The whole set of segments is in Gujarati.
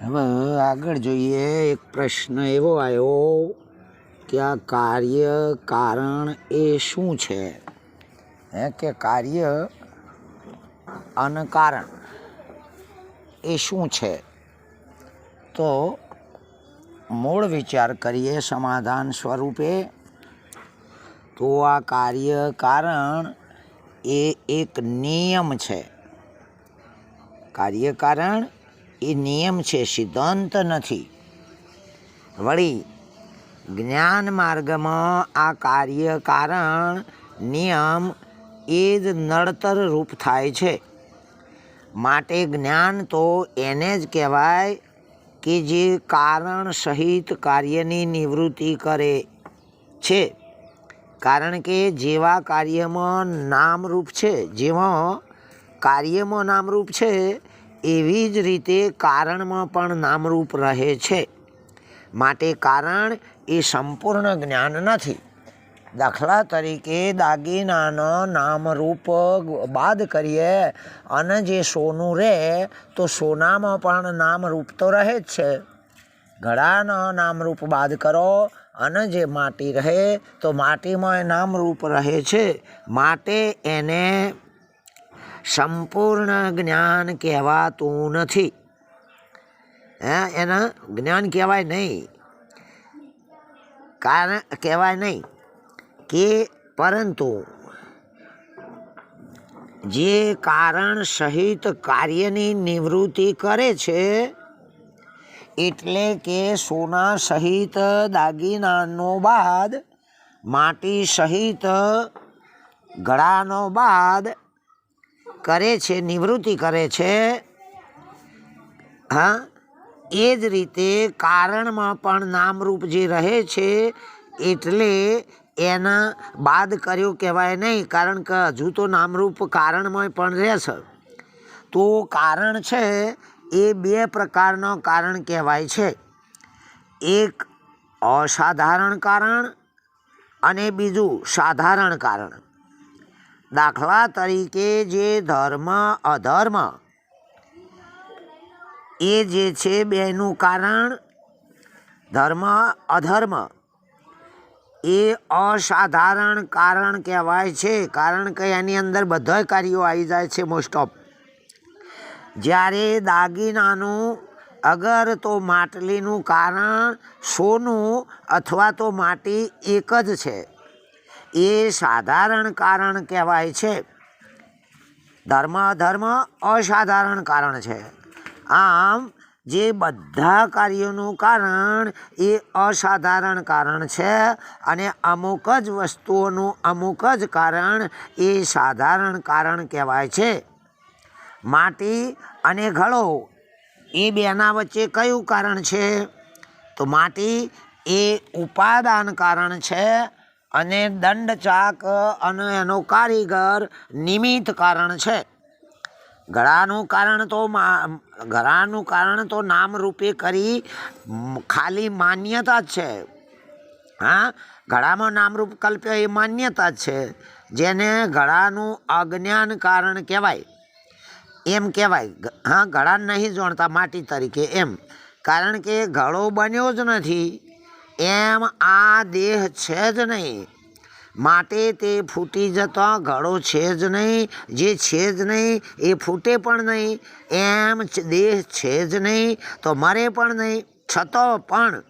હવે આગળ જોઈએ, એક પ્રશ્ન એવો આવ્યો કે આ કાર્ય કારણ એ શું છે? હે કે કાર્ય અને કારણ એ શું છે? તો મૂળ વિચાર કરીએ સમાધાન સ્વરૂપે. તો આ કાર્ય કારણ એ એક નિયમ છે. કાર્ય કારણ એ નિયમ છે, સિદ્ધાંત નથી. વળી, જ્ઞાન માર્ગમાં આ કાર્ય કારણ નિયમ એ જ નડતર રૂપ થાય છે. માટે જ્ઞાન તો એને જ કહેવાય કે જે કારણ સહિત કાર્યની નિવૃત્તિ કરે છે. કારણ કે જેવા કાર્યમાં નામરૂપ છે, જેમાં કાર્યમાં નામરૂપ છે એવી જ રીતે કારણમાં પણ નામરૂપ રહે છે. માટે કારણ એ સંપૂર્ણ જ્ઞાન નથી. દાખલા તરીકે દાગીનાનો નામરૂપ બાદ કરીએ અને જે સોનું રહે તો સોનામાં પણ નામરૂપ તો રહે જ છે. ઘડાનો નામરૂપ બાદ કરો અને જે માટી રહે તો માટીમાં એ નામરૂપ રહે છે. માટે એને સંપૂર્ણ જ્ઞાન કહેવાતું નથી. હે, એના જ્ઞાન કહેવાય નહીં. કારણ, કહેવાય નહીં કે પરંતુ જે કારણ સહિત કાર્યની નિવૃત્તિ કરે છે, એટલે કે સોના સહિત દાગીનાનો બાદ, માટી સહિત ગળાનો બાદ કરે છે, નિવૃત્તિ કરે છે, હા, એ જ રીતે કારણમાં પણ નામરૂપ જે રહે છે, એટલે એના બાદ કર્યો કહેવાય નહીં, કારણ કે હજુ તો નામરૂપ કારણમાં પણ રહેશે તો કારણ છે, એ બે પ્રકારનો કારણ કહેવાય છે. એક અસાધારણ કારણ અને બીજું સાધારણ કારણ. દાખલા તરીકે જે ધર્મ અધર્મ. એ જે છે બેનું કારણ ધર્મ અધર્મ. એ અસાધારણ કારણ કહેવાય છે. કારણ કે એની અંદર બધા કાર્યો આવી જાય છે મોસ્ટ ઓફ જ્યારે દાગીનાનું અગર તો માટલીનું કારણ સોનું અથવા તો માટી એક જ છે. એ સાધારણ કારણ કહેવાય છે. ધર્મ, અધર્મ અસાધારણ કારણ છે. આમ, જે બધા કાર્યોનું કારણ એ અસાધારણ કારણ છે અને અમુક જ વસ્તુઓનું અમુક જ કારણ એ સાધારણ કારણ કહેવાય છે. માટી અને ઘડો, એ બેના વચ્ચે કયું કારણ છે? તો માટી એ ઉપાદાન કારણ છે અને દંડ ચાક અને એનો કારીગર નિમિત્ત કારણ છે. ગળાનું કારણ તો ગળાનું કારણ તો નામરૂપે કરી ખાલી માન્યતા જ છે. હા? ગળામાં નામરૂપ કલ્પ્ય એ માન્યતા જ છે, જેને ગળાનું અજ્ઞાન કારણ કહેવાય. એમ કહેવાય. હા, ગળા નહીં જોણતા માટી તરીકે એમ. કારણ કે ગળો બન્યો જ નથી. એમ આ દેહ છે જ નહીં. માટે તે ફૂટી જતો ઘડો છે જ નહીં, જે છે જ નહીં, એ ફૂટે પણ નહીં. એમ દેહ છે જ નહીં, તો મરે પણ નહીં, છતો પણ.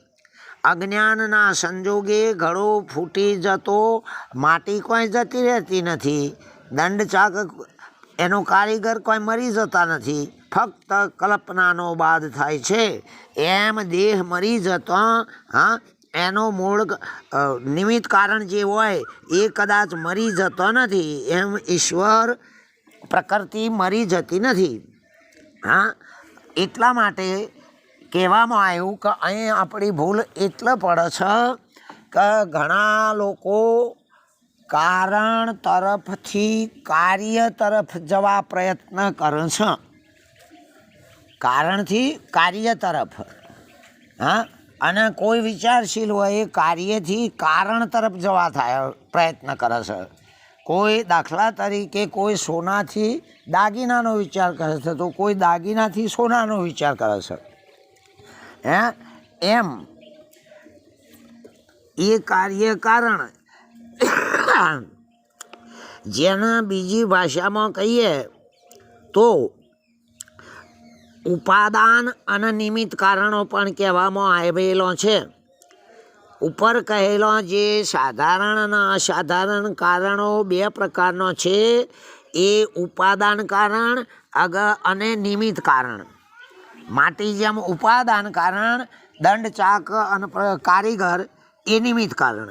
અજ્ઞાનના સંજોગે ઘડો ફૂટી જતો, માટી કોઈ જતી રહેતી નથી. દંડ ચાક એનો કારીગર કોઈ મરી જતા નથી. ફક્ત કલ્પનાનો બાદ થાય છે. એમ દેહ મરી જતો, હા એનો મૂળ નિમિત્ત કારણ જે હોય, એ કદાચ મરી જતો નથી. એમ ઈશ્વર પ્રકૃતિ મરી જતી નથી. હા? એટલા માટે કહેવામાં આવ્યું કે અહીં આપણી ભૂલ એટલે પડે છે કે ઘણા લોકો કારણ તરફથી કાર્ય તરફ જવા પ્રયત્ન કરે છે. કારણથી કાર્ય તરફ. હા? અને કોઈ વિચારશીલ હોય એ કાર્યથી કારણ તરફ જવા થાય, પ્રયત્ન કરે છે. કોઈ દાખલા તરીકે કોઈ સોનાથી દાગીનાનો વિચાર કરે છે, તો કોઈ દાગીનાથી સોનાનો વિચાર કરે છે. હે? એમ. એ કાર્ય કારણ જેને બીજી ભાષામાં કહીએ તો ઉપાદાન અને નિમિત્ત કારણો પણ કહેવામાં આવેલો છે. ઉપર કહેલો જે સાધારણ અને અસાધારણ કારણો બે પ્રકારનો છે. એ ઉપાદાન કારણ અગ અને નિમિત્ત કારણ. માટી જેમ ઉપાદાન કારણ, દંડ, ચાક અને કારીગર એ નિમિત્ત કારણ.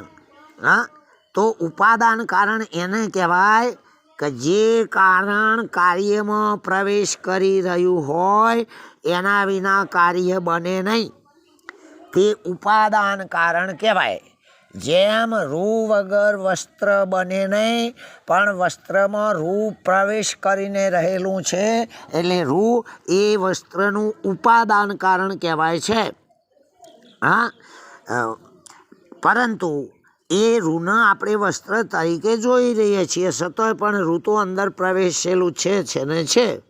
હા? તો ઉપાદાન કારણ એને કહેવાય કે જે કારણ કાર્યમાં પ્રવેશ કરી રહ્યું હોય, એના વિના કાર્ય બને નહીં. તે ઉપાદાન કારણ કહેવાય. જેમ રૂ વગર વસ્ત્ર બને નહીં, પણ વસ્ત્રમાં રૂ પ્રવેશ કરીને રહેલું છે, એટલે રૂ એ વસ્ત્રનું ઉપાદાન કારણ કહેવાય છે. હા? પરંતુ એ રૂના આપણે વસ્ત્ર તરીકે જોઈ રહીએ છીએ. છતાંય પણ ઋતુ અંદર પ્રવેશેલું છે છે ને છે.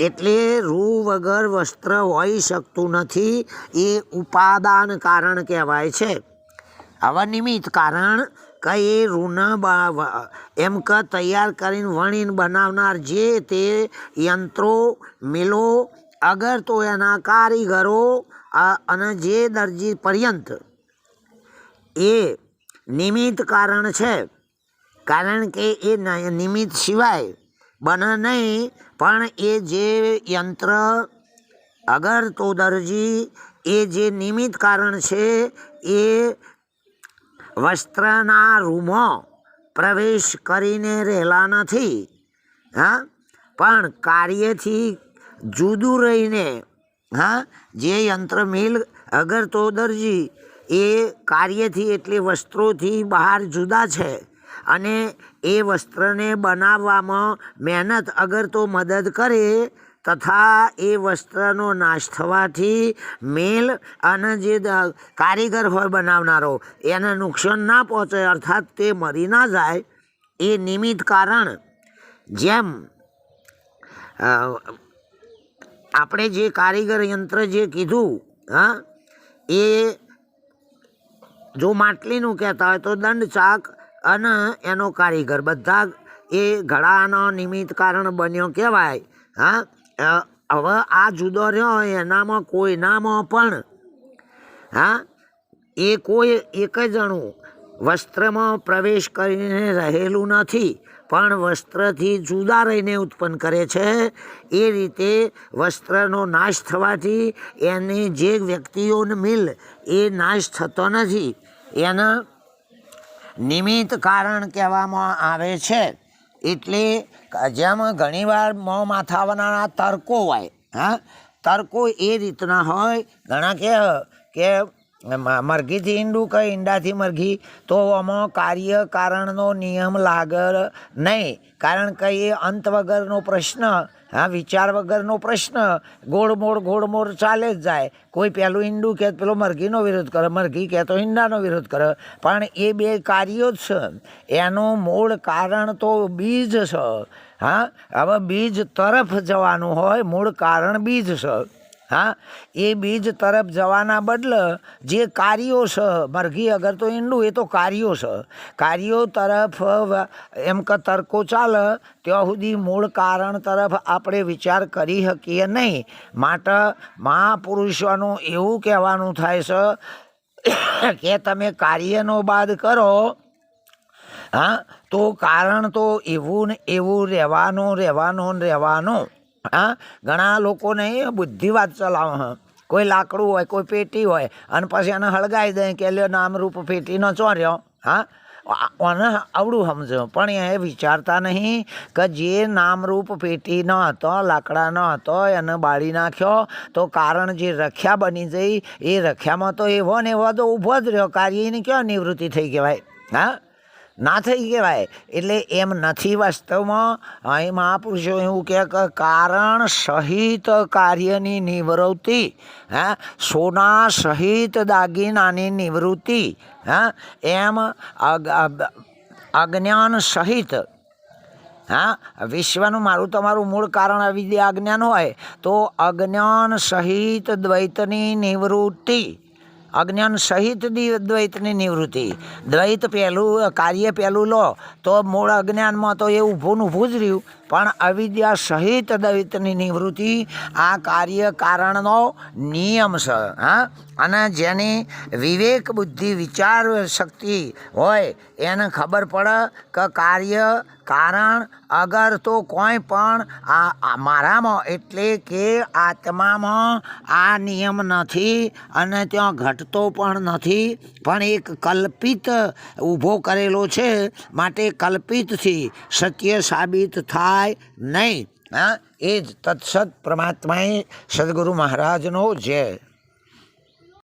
એટલે રૂ વગર વસ્ત્ર હોઈ શકતું નથી. એ ઉપાદાન કારણ કહેવાય છે. નિમિત્ત કારણ કે એ રૂના બા- વ- એમ કે તૈયાર કરીને વણીને બનાવનાર જે તે યંત્રો, મિલો, અગર તો એના કારીગરો અને જે દરજી પર્યંત એ નિમિત્ત કારણ છે. કારણ કે એ નિમિત્ત સિવાય બને નહીં, પણ એ જે યંત્ર અગર તો દરજી, એ જે નિમિત્ત કારણ છે, એ વસ્ત્રના રૂમો પ્રવેશ કરીને રહેલા નથી. હા? પણ કાર્યથી જુદું રહીને, હા, જે યંત્ર મિલ અગર તો દરજી એ કાર્યથી એટલે વસ્ત્રોથી બહાર જુદા છે અને એ વસ્ત્રને બનાવવામાં મહેનત અગર તો મદદ કરે, તથા એ વસ્ત્રનો નાશ થવાથી મેલ અને જે કારીગર હોય બનાવનારો, એને નુકસાન ના પહોંચે, અર્થાત તે મરી ના જાય, એ નિમિત્ત કારણ. જેમ આપણે જે કારીગર યંત્ર જે કીધું, હા, એ જો માટલીનું કહેતા હોય તો દંડ ચાક અને એનો કારીગર. બધા એ ઘડાનો નિમિત્ત કારણ બન્યો કહેવાય. હા? હવે આ જુદો રહ્યો એનામાં કોઈનામાં પણ. હા? એ કોઈ એક જણું વસ્ત્રમાં પ્રવેશ કરીને રહેલું નથી, પણ વસ્ત્રથી જુદા રહીને ઉત્પન્ન કરે છે. એ રીતે વસ્ત્રનો નાશ થવાથી એની જે વ્યક્તિઓને મિલ, એ નાશ થતો નથી. એના નિમિત્ત કારણ કહેવામાં આવે છે. એટલે જેમ ઘણીવાર મોં માથાવાના તર્કો હોય, હા? તર્કો એ રીતના હોય, ઘણા કે કે મરઘીથી ઈંડું કે ઈંડાથી મરઘી, તો આમાં કાર્ય કારણનો નિયમ લાગર નહીં. કારણ કે એ અંત વગરનો પ્રશ્ન, હા, વિચાર વગરનો પ્રશ્ન ગોળમોળ ગોળમોળ ચાલે જ જાય. કોઈ પહેલું ઈંડું કહે પેલો મરઘીનો વિરોધ કરે, મરઘી કહે તો ઈંડાનો વિરોધ કરે. પણ એ બે કાર્યો જ છે. એનું મૂળ કારણ તો બીજ છે. હા, હવે બીજ તરફ જવાનું હોય, મૂળ કારણ બીજ છે. હા? એ બીજ તરફ જવાના બદલે જે કાર્યો છે મરઘી અગર તો ઈંડું, એ તો કાર્યો છે કાર્યો તરફ એમ કે તર્કો ચાલે, ત્યાં સુધી મૂળ કારણ તરફ આપણે વિચાર કરી શકીએ નહીં. માટે મહાપુરુષોનું એવું કહેવાનું થાય છે કે તમે કાર્યનો બાદ કરો, હા? તો કારણ તો એવું ને, એવું રહેવાનું રહેવાનું ને રહેવાનું. હા? ઘણા લોકોને બુદ્ધિવાદ ચલાવે, હા. કોઈ લાકડું હોય, કોઈ પેટી હોય, અને પછી એને હળગાવી દે કે લ્યો નામરૂપ પેટીનો ચોર્યો, હા? આને આવડું સમજો. પણ એ વિચારતા નહીં કે જે નામરૂપ પેટીનો હતો, લાકડાનો હતો, એને બાળી નાખ્યો, તો કારણ જે રખ્યા બની જઈ એ રખ્યામાં તો એવો ને એવો તો ઊભો જ રહ્યો. કાર્ય એની ક્યાં નિવૃત્તિ થઈ કહેવાય હા? ના થઈ કહેવાય. એટલે એમ નથી વાસ્તવમાં, અહીં મહાપુરુષો એવું કહે કે કારણ સહિત કાર્યની નિવૃત્તિ, હા? સોના સહિત દાગીનાની નિવૃત્તિ, હા? એમ અજ્ઞાન સહિત, હા? વિશ્વનું મારું તમારું મૂળ કારણ અવિદ્યા અજ્ઞાન હોય, તો અજ્ઞાન સહિત દ્વૈતની નિવૃત્તિ. અજ્ઞાન સહિત દ્વૈતની નિવૃત્તિ. દ્વૈત પહેલું, કાર્ય પહેલું લો, તો મૂળ અજ્ઞાનમાં તો એ ઊભું ઊભું જ રહ્યું. પણ અવિદ્યા સહિત દવિતની નિવૃત્તિ આ કાર્ય કારણનો નિયમ છે હા? અને જેની વિવેક બુદ્ધિ વિચાર શક્તિ હોય એને ખબર પડે કે કાર્ય કારણ અગર તો કોઈ પણ આ મારામાં એટલે કે આત્મામાં આ નિયમ નથી અને ત્યાં ઘટતો પણ નથી, પણ એક કલ્પિત ઊભો કરેલો છે માટે કલ્પિતથી સત્ય સાબિત થાય નહીં. હા? એ જ તત્સત પરમાત્માએ સદગુરુ મહારાજનો જય